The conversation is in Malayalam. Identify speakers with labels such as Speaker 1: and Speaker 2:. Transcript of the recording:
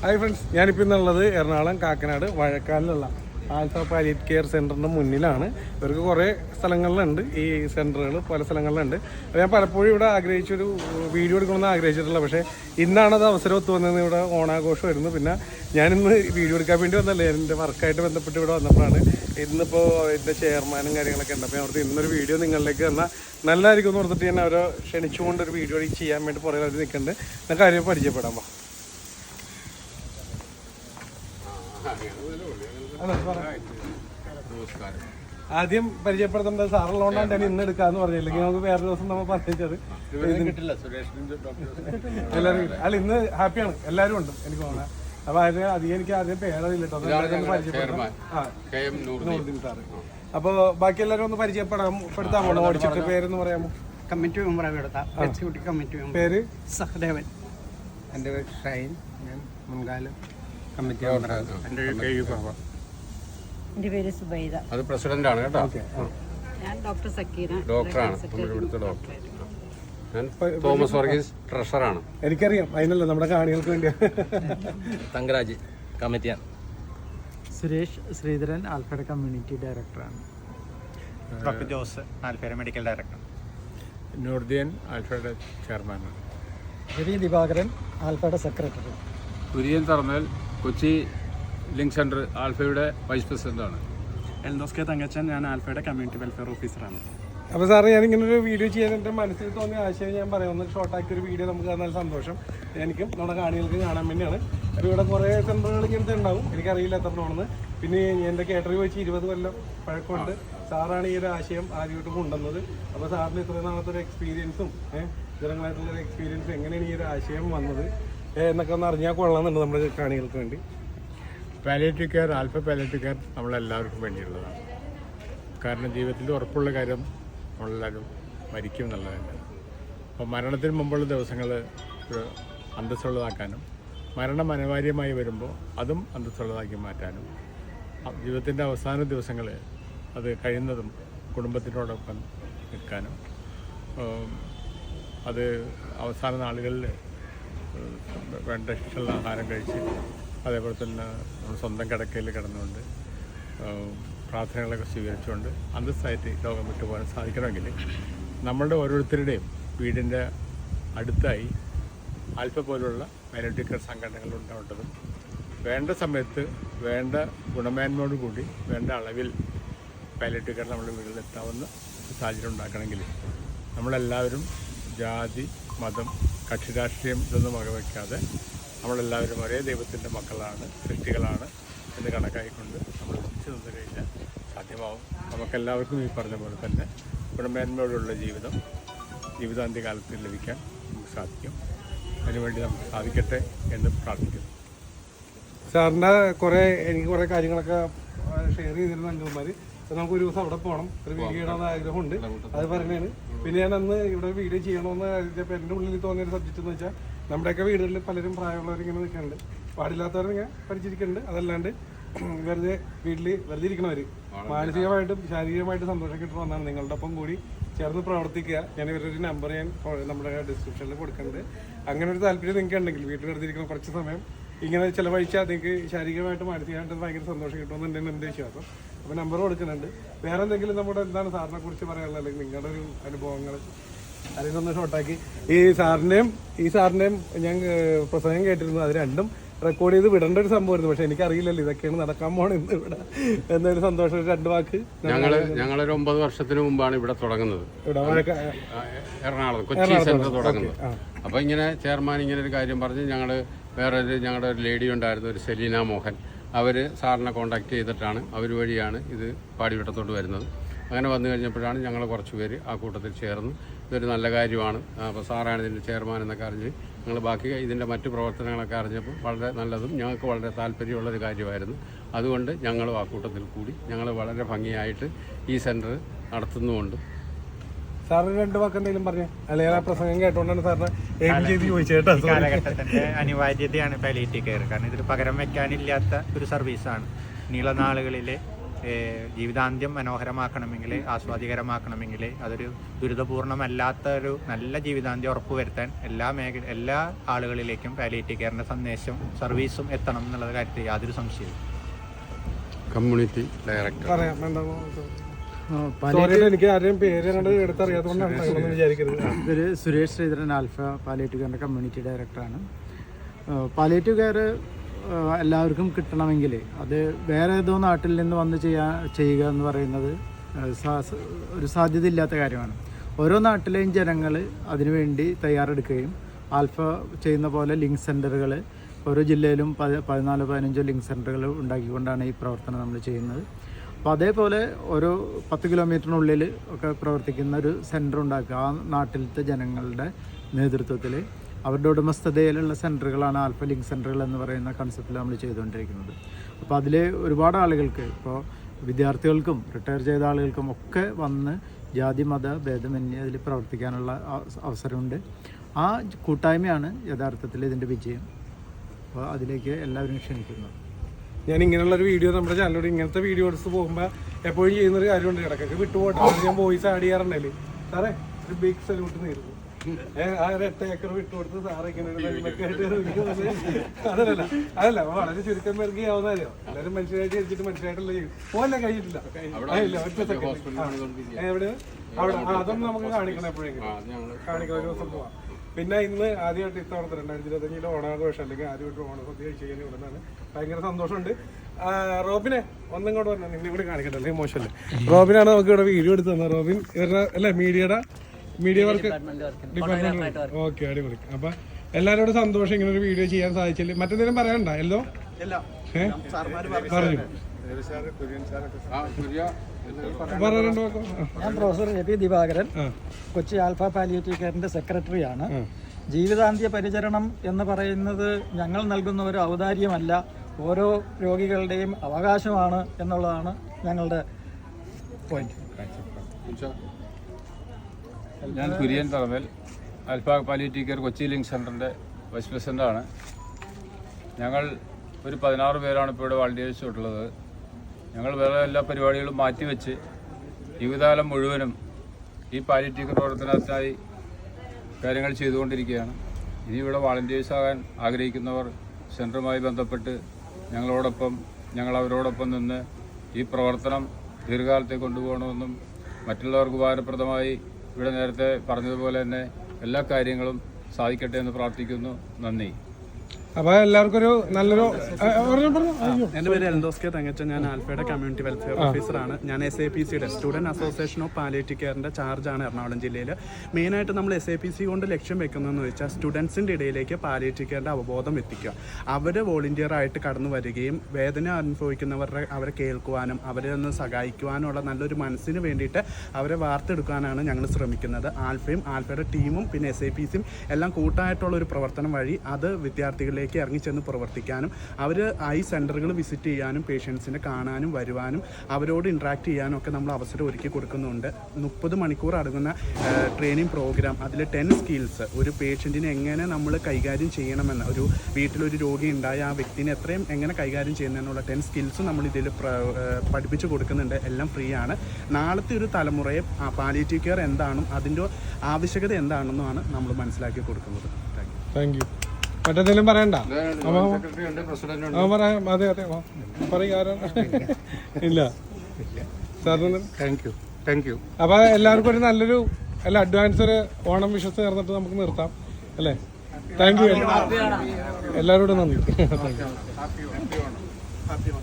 Speaker 1: ഹായ് ഫ്രണ്ട്സ് ഞാനിപ്പോൾ ഇന്നുള്ളത് എറണാകുളം കാക്കനാട് വഴക്കാലിലുള്ള ആൽഫ പാലിയറ്റ് കെയർ സെന്ററിന്റെ മുന്നിലാണ്. ഇവർക്ക് കുറേ സ്ഥലങ്ങളിലുണ്ട്. ഈ സെന്ററുകൾ പല സ്ഥലങ്ങളിലുണ്ട്. ഞാൻ പലപ്പോഴും ഇവിടെ ആഗ്രഹിച്ചൊരു വീഡിയോ എടുക്കണമെന്ന് ആഗ്രഹിച്ചിട്ടുള്ള പക്ഷേ ഇന്നാണത് അവസരം ഒത്തു വന്നത് ഇവിടെ ഓണാഘോഷം വരുന്നു പിന്നെ ഞാനിന്ന് വീഡിയോ എടുക്കാൻ വേണ്ടി വന്നല്ലേ എന്റെ വർക്കായിട്ട് ബന്ധപ്പെട്ട് ഇവിടെ വന്നപ്പോഴാണ്. ഇന്നിപ്പോൾ എന്റെ ചെയർമാനും കാര്യങ്ങളൊക്കെ ഉണ്ട്. അപ്പോൾ അവിടുത്തെ ഇന്നൊരു വീഡിയോ നിങ്ങളിലേക്ക് തന്നാൽ നല്ലതായിരിക്കും എന്ന് ഓർത്തിട്ട് ഞാൻ അവരെ ക്ഷണിച്ചുകൊണ്ട് ഒരു വീഡിയോ ചെയ്യാൻ വേണ്ടി പുറകെ അവർ നിൽക്കുന്നുണ്ട്. ഞാൻ കാര്യം പരിചയപ്പെടാൻ പാ
Speaker 2: നമസ്കാരം.
Speaker 1: ആദ്യം പരിചയപ്പെടുത്തേണ്ടത് സാറുള്ളതുകൊണ്ടാണ് ഞാൻ ഇന്ന് എടുക്കാന്ന് പറഞ്ഞില്ലെങ്കിൽ നമുക്ക് വേറെ ദിവസം നമ്മൾ പറഞ്ഞത് എല്ലാവരും. അല്ല ഇന്ന് ഹാപ്പിയാണ്. എല്ലാവരും ഉണ്ട് എനിക്ക് തോന്നുന്നത് അപ്പൊ അതിന് അധികം എനിക്ക് ആദ്യം പേരറിയില്ല സാറ്. അപ്പൊ ബാക്കി എല്ലാവരും ഒന്ന് പരിചയപ്പെടാം. പെടുത്താമോ ഓടിച്ചിട്ട് പേരെന്ന് പറയാമോ?
Speaker 3: Committee member executive committee member.
Speaker 1: പേര്?
Speaker 3: സഹദേവൻ.
Speaker 4: എന്റെ പേര് ഷൈൻ. ഞാൻ മുൻകാലം കമ്മിറ്റി മെമ്പറാണ്.
Speaker 3: എന്റെ കെ ബാബ.
Speaker 5: എന്റെ പേര് സുബൈദ.
Speaker 2: അത് പ്രസിഡന്റ് ആണ് കേട്ടോ
Speaker 5: ഞാൻ ഡോക്ടർ സക്കീന
Speaker 2: ഡോക്ടറാണ്. നമ്മുടെ ഇവിടുത്തെ ഡോക്ടർ ഞാൻ തോമസ് വർഗീസ് ട്രഷറാണ്.
Speaker 1: എനിക്കറിയാം. അതിനല്ല നമ്മുടെ കാണികൾക്ക് വേണ്ടി
Speaker 6: തങ്കരാജ് കമ്മിറ്റിയാണ്.
Speaker 3: സുരേഷ് ശ്രീധരൻ ആൽഫയുടെ കമ്മ്യൂണിറ്റി ഡയറക്ടറാണ്. ഡോക്ടർ ജോസ് ആൽഫയുടെ മെഡിക്കൽ ഡയറക്ടർ.
Speaker 4: നൂർദ്ദീൻ ആൽഫയുടെ ചെയർമാനാണ്
Speaker 3: രവി ദിവാകരൻ ആൽഫയുടെ secretary.
Speaker 2: Kurian Tharannal Kochi link centre ആൽഫയുടെ വൈസ് പ്രസിഡന്റാണ്
Speaker 3: എൽദോസ് കെ തങ്കച്ചൻ ഞാൻ ആൽഫയുടെ കമ്മ്യൂണിറ്റി വെൽഫെയർ ഓഫീസറാണ്
Speaker 1: അപ്പോൾ സാറ് ഞാൻ ഇങ്ങനെ ഒരു വീഡിയോ ചെയ്യാൻ എന്റെ മനസ്സിൽ തോന്നിയ ആശയം ഞാൻ പറയാം. ഒന്ന് ഷോർട്ടാക്കി ഒരു വീഡിയോ നമുക്ക് തന്നാൽ സന്തോഷം. എനിക്കും നമ്മുടെ കാണികൾക്ക് കാണാൻ വേണ്ടിയാണ്. അപ്പോൾ ഇവിടെ കുറേ സെന്ററുകൾ ഇങ്ങനത്തെ ഉണ്ടാവും. എനിക്കറിയില്ല എത്രയാണെന്ന് പിന്നെ എന്റെ കേട്ടറി വെച്ച് ഇരുപത് കൊല്ലം പഴക്കമുണ്ട്. സാറാണ് ഈ ഒരു ആശയം ആദ്യമായിട്ട് കൊണ്ടുവന്നത്. അപ്പോൾ സാറിന് ഇത്രയും നാളത്തെ ഒരു എക്സ്പീരിയൻസും ജനങ്ങളായിട്ടുള്ള ഒരു എക്സ്പീരിയൻസും എങ്ങനെയാണ് ഈ ഒരു ആശയം വന്നത് എന്നൊക്കെ ഒന്ന് അറിഞ്ഞാൽ കൊള്ളാമെന്നുണ്ട് നമ്മുടെ കാണികൾക്ക് വേണ്ടി.
Speaker 4: Palliative care Alpha palliative care നമ്മളെല്ലാവർക്കും വേണ്ടിയുള്ളതാണ്. കാരണം ജീവിതത്തിൽ ഉറപ്പുള്ള കാര്യം നമ്മളെല്ലാവരും മരിക്കും എന്നുള്ളതാണ് അപ്പോൾ മരണത്തിന് മുമ്പുള്ള ദിവസങ്ങൾ അന്തസ്സുള്ളതാക്കാനും മരണം അനിവാര്യമായി വരുമ്പോൾ അതും അന്തസ്സുള്ളതാക്കി മാറ്റാനും ജീവിതത്തിന്റെ അവസാന ദിവസങ്ങൾ അത് കഴിയുന്നതും കുടുംബത്തിനോടൊപ്പം നിൽക്കാനും അത് അവസാന നാളുകളിൽ വേണ്ട ഇഷ്ടമുള്ള ആഹാരം കഴിച്ച് അതേപോലെ തന്നെ സ്വന്തം കിടക്കയിൽ കിടന്നുകൊണ്ട് പ്രാർത്ഥനകളൊക്കെ സ്വീകരിച്ചുകൊണ്ട് അന്തസ്സായിട്ട് ലോകം വിട്ടുപോകാൻ സാധിക്കണമെങ്കിൽ നമ്മളുടെ ഓരോരുത്തരുടെയും വീടിന്റെ അടുത്തായി ആൽഫ പോലുള്ള മൈനോറിറ്റി കെയർ സംഘടനകൾ ഉണ്ടാവേണ്ടതും വേണ്ട സമയത്ത് വേണ്ട ഗുണമേന്മയോട് കൂടി വേണ്ട അളവിൽ പാലിയേറ്റീവ് കെയർ നമ്മുടെ വീട്ടിൽ എത്താവുന്ന സാഹചര്യം ഉണ്ടാക്കണമെങ്കിൽ നമ്മളെല്ലാവരും ജാതി മതം കക്ഷി രാഷ്ട്രീയം ഇതൊന്നും വകവയ്ക്കാതെ നമ്മളെല്ലാവരും ഒരേ ദൈവത്തിന്റെ മക്കളാണ് സൃഷ്ടികളാണ് എന്ന് കണക്കായിക്കൊണ്ട് നമ്മൾ ഒന്നിച്ചു നിന്ന് കഴിഞ്ഞാൽ സാധ്യമാവും. നമുക്കെല്ലാവർക്കും ഈ പറഞ്ഞ പോലെ തന്നെ ഗുണമേന്മയോടുള്ള ജീവിതം ജീവിതാന്ത്യകാലത്ത് ലഭിക്കാൻ നമുക്ക് സാധിക്കും. അതിനുവേണ്ടി നമുക്ക് സാധിക്കട്ടെ എന്ന് പ്രാർത്ഥിക്കുന്നു.
Speaker 1: സാറിന്റെ കുറേ എനിക്ക് കുറേ കാര്യങ്ങളൊക്കെ ഷെയർ ചെയ്തിരുന്ന അംഗന്മാർ നമുക്ക് ഒരു ദിവസം അവിടെ പോകണം. ഒരു വീഡിയോ ചെയ്യണമെന്ന് ആഗ്രഹമുണ്ട്. അത് പറഞ്ഞാണ് പിന്നെ ഞാൻ അന്ന് ഇവിടെ വീഡിയോ ചെയ്യണമെന്ന് കരുതിയപ്പോൾ എന്റെ ഉള്ളിൽ തോന്നിയൊരു സബ്ജക്റ്റ് എന്ന് വെച്ചാൽ നമ്മുടെയൊക്കെ വീടുകളിൽ പലരും പ്രായമുള്ളവർ ഇങ്ങനെ നിൽക്കുന്നുണ്ട് പാടില്ലാത്തവരിങ്ങനെ പഠിച്ചിരിക്കുന്നുണ്ട്. അതല്ലാണ്ട് വെറുതെ വീട്ടിൽ വെറുതെ ഇരിക്കണവർ മാനസികമായിട്ടും ശാരീരികമായിട്ടും സന്തോഷം കിട്ടണം എന്നാണ് നിങ്ങളുടെ ഒപ്പം കൂടി ചേർന്ന് പ്രവർത്തിക്കുക. ഞാൻ ഇവരുടെ ഒരു നമ്പർ ഞാൻ നമ്മുടെ ഡിസ്ക്രിപ്ഷനിൽ കൊടുക്കുന്നുണ്ട്. അങ്ങനെ ഒരു താല്പര്യം നിങ്ങൾക്ക് ഉണ്ടെങ്കിൽ വീട്ടിൽ വെറുതെ ഇരിക്കുന്ന കുറച്ച് സമയം ഇങ്ങനെ ചിലവഴിച്ചാൽ നിങ്ങൾക്ക് ശാരീരികമായിട്ടും മാനസികമായിട്ടും ഭയങ്കര സന്തോഷം കിട്ടുമെന്നുണ്ടെന്ന് എന്റെ വിശ്വാസം. അപ്പോൾ നമ്പർ കൊടുക്കുന്നുണ്ട്. വേറെ എന്തെങ്കിലും നമ്മുടെ എന്താണ് സാറിനെ കുറിച്ച് പറയാനുള്ളത്? അല്ലെങ്കിൽ നിങ്ങളുടെ ഒരു അനുഭവങ്ങൾ? അതിനൊന്ന് ഷോട്ടാക്കി ഈ സാറിന്റെയും ഈ സാറിന്റെയും ഞാൻ പ്രസംഗം കേട്ടിരുന്നു അത് രണ്ടും റെക്കോർഡ് ചെയ്ത് വിടേണ്ട ഒരു സംഭവമായിരുന്നു. പക്ഷെ എനിക്കറിയില്ലല്ലോ ഇതൊക്കെയാണ് നടക്കാൻ പോണെന്ന് ഇവിടെ. എന്നൊരു സന്തോഷം രണ്ട് വാക്ക്.
Speaker 2: ഞങ്ങൾ ഞങ്ങളൊരു ഒമ്പത് വർഷത്തിന് മുമ്പാണ് ഇവിടെ തുടങ്ങുന്നത്. എറണാകുളം കൊച്ചി സെന്റർ തുടങ്ങുന്നത്. അപ്പോൾ ഇങ്ങനെ ചെയർമാൻ ഇങ്ങനെ ഒരു കാര്യം പറഞ്ഞ് ഞങ്ങൾ വേറെ ഒരു ഞങ്ങളുടെ ഒരു ലേഡി ഉണ്ടായിരുന്നു ഒരു സെലീന മോഹൻ. അവർ സാറിനെ കോണ്ടാക്ട് ചെയ്തിട്ടാണ് അവർ വഴിയാണ് ഇത് പാടിവിട്ടത്തോട്ട് വരുന്നത്. അങ്ങനെ വന്നു കഴിഞ്ഞപ്പോഴാണ് ഞങ്ങൾ കുറച്ച് പേര് ആ കൂട്ടത്തിൽ ചേർന്ന് ഇതൊരു നല്ല കാര്യമാണ്. അപ്പോൾ സാറാണ് ഇതിന്റെ ചെയർമാൻ എന്നൊക്കെ അറിഞ്ഞ് ഞങ്ങൾ ബാക്കി ഇതിന്റെ മറ്റു പ്രവർത്തനങ്ങളൊക്കെ അറിഞ്ഞപ്പോൾ വളരെ നല്ലതും ഞങ്ങൾക്ക് വളരെ താല്പര്യമുള്ളൊരു കാര്യമായിരുന്നു. അതുകൊണ്ട് ഞങ്ങളും ആ കൂട്ടത്തിൽ കൂടി ഞങ്ങൾ വളരെ ഭംഗിയായിട്ട് ഈ സെന്റർ നടത്തുന്നുമുണ്ട്.
Speaker 1: സാറിന് രണ്ട് വാക്ക് എന്തെങ്കിലും പറഞ്ഞു? അല്ലെങ്കിൽ ആ പ്രസംഗം കേട്ടോണ്ടാണ് സാറിന് എയിം ചെയ്ത് ചോദിച്ചേട്ടോ.
Speaker 3: കാലഘട്ടത്തിന്റെ അനിവാര്യതയാണ് പാലിയേറ്റീവ് കെയർ കാരണം ഇതിൽ പകരം വെക്കാനില്ലാത്ത ഒരു സർവീസാണ് നീള നാളുകളിലെ
Speaker 7: ഏഹ്, ജീവിതാന്ത്യം മനോഹരമാക്കണമെങ്കിൽ ആസ്വാദികരമാക്കണമെങ്കിൽ അതൊരു ദുരിതപൂർണമല്ലാത്ത ഒരു നല്ല ജീവിതാന്ത്യം ഉറപ്പുവരുത്താൻ എല്ലാ മേഖല എല്ലാ ആളുകളിലേക്കും പാലിയേറ്റീവ് കെയറിന്റെ സന്ദേശം സർവീസും എത്തണം എന്നുള്ള കാര്യത്തിൽ യാതൊരു സംശയവും
Speaker 2: കമ്മ്യൂണിറ്റി ഡയറക്ടർ
Speaker 1: പറയാം. എന്താ സോറി എനിക്ക് ആരെയും പേര് എടുത്തറിയാത്തതുകൊണ്ടാണ് വിചാരിക്കരുത്.
Speaker 8: സുരേഷ് ശ്രീധരൻ ആൽഫ പാലിയേറ്റീവ് കെയറിന്റെ കമ്മ്യൂണിറ്റി ഡയറക്ടറാണ് പാലിയേറ്റീവ് കെയർ എല്ലാവർക്കും കിട്ടണമെങ്കിൽ അത് വേറെ ഏതോ നാട്ടിൽ നിന്ന് വന്ന് ചെയ്യാ ചെയ്യുക എന്ന് പറയുന്നത് ഒരു സാധ്യതയില്ലാത്ത കാര്യമാണ്. ഓരോ നാട്ടിലെയും ജനങ്ങൾ അതിനുവേണ്ടി തയ്യാറെടുക്കുകയും ആൽഫ ചെയ്യുന്ന പോലെ ലിങ്ക് സെന്ററുകൾ ഓരോ ജില്ലയിലും പതി പതിനാല് പതിനഞ്ചോ ലിങ്ക് സെന്ററുകൾ ഉണ്ടാക്കിക്കൊണ്ടാണ് ഈ പ്രവർത്തനം നമ്മൾ ചെയ്യുന്നത്. അപ്പോൾ അതേപോലെ ഓരോ പത്ത് കിലോമീറ്ററിനുള്ളിൽ ഒക്കെ പ്രവർത്തിക്കുന്ന ഒരു സെന്റർ ഉണ്ടാക്കുക ആ നാട്ടിലത്തെ ജനങ്ങളുടെ നേതൃത്വത്തിൽ. അവരുടെ ഉടമസ്ഥതയിലുള്ള സെന്ററുകളാണ് ആൽഫ ലിങ്ക് സെന്ററുകൾ എന്ന് പറയുന്ന കൺസെപ്റ്റിൽ നമ്മൾ ചെയ്തുകൊണ്ടിരിക്കുന്നത്. അപ്പോൾ അതിൽ ഒരുപാട് ആളുകൾക്ക് ഇപ്പോൾ വിദ്യാർത്ഥികൾക്കും റിട്ടയർ ചെയ്ത ആളുകൾക്കും ഒക്കെ വന്ന് ജാതി മത ഭേദമന്യേ അതിൽ പ്രവർത്തിക്കാനുള്ള അവസരമുണ്ട്. ആ കൂട്ടായ്മയാണ് യഥാർത്ഥത്തിൽ ഇതിന്റെ വിജയം. അപ്പോൾ അതിലേക്ക് എല്ലാവരും ക്ഷണിക്കുന്നു.
Speaker 1: ഞാൻ ഇങ്ങനെയുള്ള ഒരു വീഡിയോ നമ്മുടെ ചാനലിലൂടെ ഇങ്ങനത്തെ വീഡിയോ എടുത്ത് പോകുമ്പോൾ എപ്പോഴും ചെയ്യുന്നൊരു കാര്യമുണ്ട്. ഇടയ്ക്കൊക്കെ വിട്ടുപോട്ടെ. ഞാൻ വോയിസ് ആഡ് ചെയ്യാറുണ്ടല്ലേ സാറേ ഒരു ബിഗ് സല്യൂട്ട് നേരുന്നു. ആ ഒരു എട്ട് ഏക്കർ വിട്ടുകൊടുത്ത് സാറ് ഇങ്ങനെ ഒരു നന്മയ്ക്ക് ആയിട്ട് ഇറങ്ങിയത് അതല്ല അതല്ല വളരെ ചുരുക്കം പേർക്ക് ആവുന്ന കാര്യം എല്ലാവരും മനുഷ്യരായിട്ട് ജനിച്ചിട്ട് മനുഷ്യരായിട്ടുള്ള ചെയ്യും പോലെ കഴിഞ്ഞിട്ടില്ല. ഇല്ല ഒറ്റ സെക്കൻഡ്. എവിടെ? അവിടെ അതൊന്നും നമുക്ക് കാണിക്കണം എപ്പോഴെങ്കിലും. കാണിക്കണം ഒരു ദിവസം പോവാം. പിന്നെ ഇന്ന് ആദ്യമായിട്ട് ഇത്തവണത്തെ രണ്ടായിരത്തി ഇരുപത്തഞ്ചിലെ ഓണാഘോഷം അല്ലെങ്കിൽ ആദ്യമായിട്ട് ഓണസദ്യ കഴിച്ച് കഴിഞ്ഞാൽ ഇവിടെ നിന്നാണ്. ഭയങ്കര സന്തോഷമുണ്ട്. റോബിനെ ഒന്നും കൂടെ പറഞ്ഞു നിന്നെ കൂടി കാണിക്കട്ടെ അല്ലെങ്കിൽ മോശമല്ലേ? റോബിനാണ് നമുക്ക് ഇവിടെ വീഡിയോ എടുത്ത് തന്നെ റോബിൻ ഇവരുടെ അല്ലേ മീഡിയയുടെ മീഡിയ വർക്ക് ഡിപ്പാർട്ട്മെന്റ് ഓക്കെ അടിപൊളി. അപ്പൊ എല്ലാവരോടും സന്തോഷം ഇങ്ങനെ ഒരു വീഡിയോ ചെയ്യാൻ സാധിച്ചില്ല. മറ്റെന്തെങ്കിലും പറയാനുണ്ടോ? എല്ലോ? പറഞ്ഞു.
Speaker 9: ഞാൻ professor A P Divakaran Kochi Alpha palliative കെയറിന്റെ സെക്രട്ടറിയാണ് ജീവിതാന്ത്യ പരിചരണം എന്ന് പറയുന്നത് ഞങ്ങൾ നൽകുന്ന ഒരു ഔദാര്യമല്ല. ഓരോ രോഗികളുടെയും അവകാശമാണ് എന്നുള്ളതാണ് ഞങ്ങളുടെ പോയിന്റ്
Speaker 10: ഞാൻ Kurian Tharamel Alpha palliative care Kochi link സെന്ററിന്റെ വൈസ് പ്രസിഡന്റാണ് ഞങ്ങൾ ഒരു പതിനാറ് പേരാണ് ഇപ്പോൾ ഇവിടെ വാളണ്ടിയേഴ്സ് ഉള്ളത് ഞങ്ങൾ വേറെ എല്ലാ പരിപാടികളും മാറ്റിവെച്ച് ജീവിതകാലം മുഴുവനും ഈ പാലിയേറ്റീവ് പ്രവർത്തനത്തിനായി കാര്യങ്ങൾ ചെയ്തുകൊണ്ടിരിക്കുകയാണ്. ഇനി ഇവിടെ വളണ്ടിയേഴ്സ് ആകാൻ ആഗ്രഹിക്കുന്നവർ സെന്ററുമായി ബന്ധപ്പെട്ട് ഞങ്ങളോടൊപ്പം ഞങ്ങൾ അവരോടൊപ്പം നിന്ന് ഈ പ്രവർത്തനം ദീർഘകാലത്തെ കൊണ്ടുപോകണമെന്നും മറ്റുള്ളവർക്ക് ഉപകാരപ്രദമായി ഇവിടെ നേരത്തെ പറഞ്ഞതുപോലെ തന്നെ എല്ലാ കാര്യങ്ങളും സാധിക്കട്ടെ എന്ന് പ്രാർത്ഥിക്കുന്നു. നന്ദി.
Speaker 1: അപ്പൊ എല്ലാവർക്കും ഒരു നല്ലൊരു
Speaker 3: എന്റെ പേര് എൽദോസ് കെ തങ്ങച്ച ഞാൻ ആൽഫയുടെ കമ്മ്യൂണിറ്റി വെൽഫെയർ ഓഫീസറാണ്. ഞാൻ എസ് എ പി സിയുടെ student association of palliative charge ആണ് എറണാകുളം ജില്ലയിൽ മെയിനായിട്ട് നമ്മൾ എസ് എ പി സി കൊണ്ട് ലക്ഷ്യം വെക്കുന്നതെന്ന് വെച്ചാൽ സ്റ്റുഡൻസിന്റെ ഇടയിലേക്ക് പാലിയേറ്റീവ് കെയറിന്റെ അവബോധം എത്തിക്കുക. അവർ വോളണ്ടിയർ ആയിട്ട് കടന്നു വരികയും വേദന അനുഭവിക്കുന്നവരുടെ അവരെ കേൾക്കുവാനും അവരെ ഒന്ന് സഹായിക്കുവാനുള്ള നല്ലൊരു മനസ്സിന് വേണ്ടിയിട്ട് അവരെ വാർത്തെടുക്കാനാണ് ഞങ്ങൾ ശ്രമിക്കുന്നത്. ആൽഫയും ആൽഫയുടെ ടീമും പിന്നെ എസ് എ പി സിയും എല്ലാം കൂട്ടായിട്ടുള്ള ഒരു പ്രവർത്തനം വഴി അത് വിദ്യാർത്ഥികളിലേക്ക് ഇറങ്ങിച്ചെന്ന് പ്രവർത്തിക്കാനും അവർ ഐ സെന്ററുകൾ വിസിറ്റ് ചെയ്യാനും പേഷ്യൻസിനെ കാണാനും വരുവാനും അവരോട് ഇൻട്രാക്ട് ചെയ്യാനും ഒക്കെ നമ്മൾ അവസരം ഒരുക്കി കൊടുക്കുന്നുണ്ട്. മുപ്പത് മണിക്കൂർ അടങ്ങുന്ന ട്രെയിനിങ് പ്രോഗ്രാം അതിൽ ടെൻ സ്കിൽസ് ഒരു പേഷ്യന്റിനെ എങ്ങനെ നമ്മൾ കൈകാര്യം ചെയ്യണമെന്ന് ഒരു വീട്ടിലൊരു രോഗി ഉണ്ടായ ആ വ്യക്തിനെ എത്രയും എങ്ങനെ കൈകാര്യം ചെയ്യുന്നതിനുള്ള ടെൻ സ്കിൽസ് നമ്മൾ ഇതിൽ പഠിപ്പിച്ചു കൊടുക്കുന്നുണ്ട്. എല്ലാം ഫ്രീ ആണ്. നാളത്തെ ഒരു തലമുറയെ പാലിയേറ്റീവ് കെയർ എന്താണെന്നും അതിന്റെ ആവശ്യകത എന്താണെന്നുമാണ് നമ്മൾ മനസ്സിലാക്കി കൊടുക്കുന്നത്. താങ്ക് യു
Speaker 1: മറ്റെന്തെങ്കിലും പറയണ്ട. പറയാം അതെ അതെ ആരാണ് ഇല്ല. സാറിന്
Speaker 2: താങ്ക് യു താങ്ക് യു
Speaker 1: അപ്പൊ എല്ലാവർക്കും ഒരു നല്ലൊരു അല്ല അഡ്വാൻസ് ഒരു ഓണം വിശ്വസ് ചേർന്നിട്ട് നമുക്ക് നിർത്താം. അല്ലേ? താങ്ക് യു എല്ലാവരോടും നന്ദി. Thank you